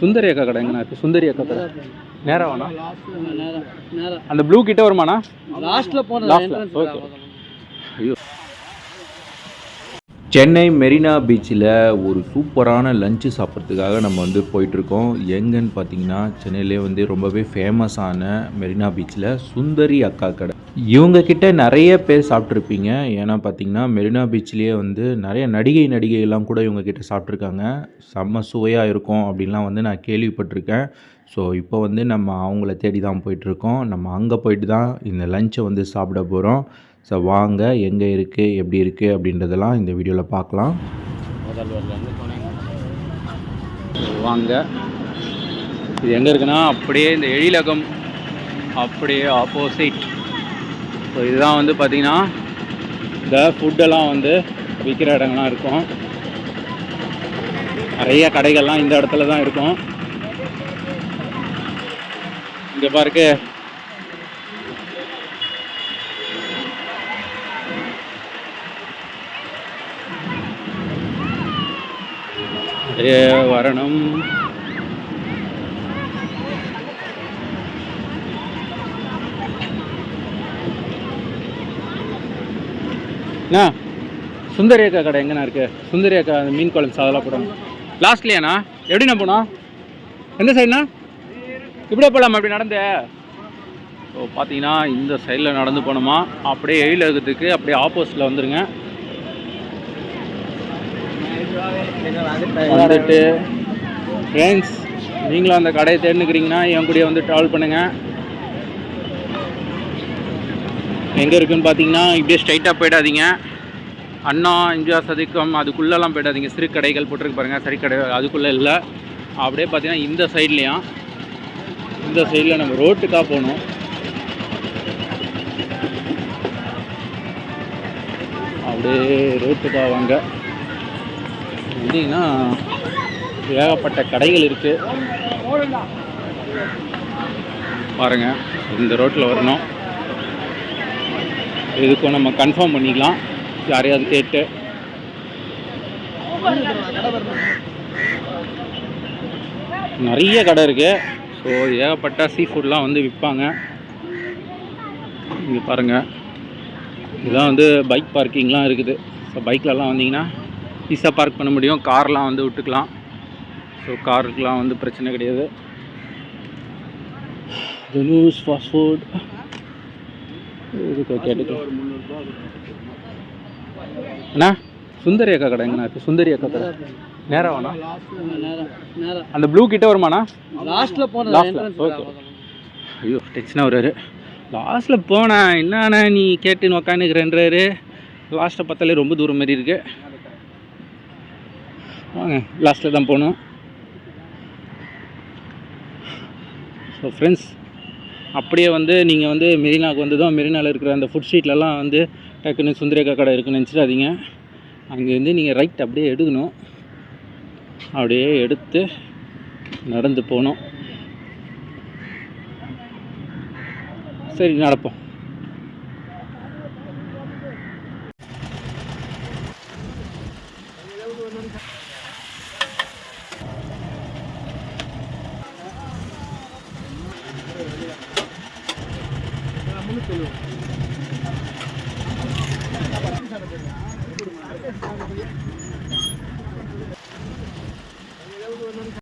சுந்தரி அக்கா கடை எங்கண்ணா இருக்குது சுந்தரி அக்கா கடை. நேரா வேணா அந்த ப்ளூ கிட்ட வருமாண்ணா? Okay. தான். ஐயோ. சென்னை மெரினா பீச்சில் ஒரு சூப்பரான லஞ்சு சாப்பிட்றதுக்காக நம்ம வந்து போயிட்டுருக்கோம். எங்கன்னு பார்த்தீங்கன்னா சென்னையிலே வந்து ரொம்பவே ஃபேமஸான மெரினா பீச்சில் சுந்தரி அக்கா கடை. இவங்க கிட்ட நிறைய பேர் சாப்பிட்ருப்பீங்க ஏன்னா பார்த்தீங்கன்னா மெரினா பீச்லேயே வந்து நிறைய நடிகை நடிகைகள்லாம் கூட இவங்க கிட்ட சாப்பிட்ருக்காங்க செம்ம சுவையாக இருக்கும் அப்படின்லாம் வந்து நான் கேள்விப்பட்டிருக்கேன். ஸோ இப்போ வந்து நம்ம அவங்கள தேடி தான் போயிட்டுருக்கோம். நம்ம அங்கே போயிட்டு தான் இந்த லஞ்சை வந்து சாப்பிட போகிறோம் ஸோ வாங்க எங்கே இருக்குது எப்படி இருக்குது அப்படின்றதெல்லாம் இந்த வீடியோவில் பார்க்கலாம். வாங்க. இது எங்கே இருக்குன்னா அப்படியே இந்த எழிலகம் அப்படியே ஆப்போசிட் ஸோ இதுதான் வந்து பார்த்தீங்கன்னா இந்த ஃபுட்டெல்லாம் வந்து விற்கிற இடங்கள்லாம் இருக்கும். நிறைய கடைகள்லாம் இந்த இடத்துல தான் இருக்கும். இங்கே பாருக்கு ஏ வரணும். அண்ணா சுந்தரி அக்கா கடை எங்கண்ணா இருக்கு? சுந்தரி அக்கா அந்த மீன் குழம்பு சாதெல்லாம் போடணும் லாஸ்ட்லையாண்ணா எப்படிண்ணா போனோம்? எந்த சைடுண்ணா இப்படியே போகலாமா அப்படி நடந்து? ஸோ பார்த்தீங்கன்னா இந்த சைடில் நடந்து போனோமா அப்படியே எழிலகத்துக்கு அப்படியே ஆப்போசிட்டில் வந்துருங்க. வந்துட்டு ஃப்ரெண்ட்ஸ் நீங்களும் அந்த கடையை தேர்ந்துக்கிறீங்கன்னா என் கூடயே வந்து ட்ராவல் பண்ணுங்கள் எங்கே இருக்குன்னு பார்த்தீங்கன்னா இப்படியே ஸ்ட்ரைட்டாக போயிடாதீங்க. அண்ணா இந்தியா சதுக்கம் அதுக்குள்ளெல்லாம் போயிடாதீங்க. சிறு கடைகள் போட்டிருக்கு பாருங்கள் சரி கடை அதுக்குள்ளே இல்லை. அப்படியே பார்த்தீங்கன்னா இந்த சைட்லேயும் இந்த சைடில் நம்ம ரோட்டுக்காக போகணும். அப்படியே ரோட்டுக்காக வாங்க. எப்படின்னா ஏகப்பட்ட கடைகள் இருக்குது பாருங்கள் இந்த ரோட்டில் வரணும். இதுக்கும் நம்ம கன்ஃபார்ம் பண்ணிக்கலாம். யாரையாவது கேட்டு. நிறைய கடை இருக்குது ஸோ ஏகப்பட்ட சீ ஃபுட்லாம் வந்து விற்பாங்க. இங்கே பாருங்கள் இதெல்லாம் வந்து பைக் பார்க்கிங்லாம் இருக்குது. ஸோ பைக்லலாம் வந்தீங்கன்னா ஈஸியாக பார்க் பண்ண முடியும். கார்லாம் வந்து விட்டுக்கலாம். ஸோ காருக்கெலாம் வந்து பிரச்சனை கிடையாது. தனுஷ் ஃபாஸ்ட் ஃபுட் இதுக்கு அண்ணா சுந்தரி அக்கா கடை எங்கண்ணா இருக்குது சுந்தரி அக்கா கடை. வேணா நேரம் அந்த ப்ளூ கிட்ட வருமாண்ணா? Entrance okay. தான். ஐயோ டென்ஷனாக வர்றாரு. லாஸ்ட்டில் போனேன் என்னண்ணா நீ கேட்டுன்னு உக்காந்துக்கிறேன்றாரு. லாஸ்ட்டை பார்த்தாலே ரொம்ப தூரம் மாதிரி இருக்கு. வாங்க லாஸ்ட்டில் தான் போகணும். ஸோ ஃப்ரெண்ட்ஸ் அப்படியே வந்து நீங்கள் வந்து மெரினாவுக்கு வந்ததும் மெரினாவில் இருக்கிற அந்த ஃபுட் ஸ்ட்ரீட்லலாம் வந்து டக்குன்னு சுந்தரேக்கா கடை இருக்குன்னு நினச்சிடாதீங்க. அங்கேருந்து நீங்கள் ரைட் அப்படியே எடுக்கணும். அப்படியே எடுத்து நடந்து போகணும். சரி நடப்போம். சொல்லுவோம்.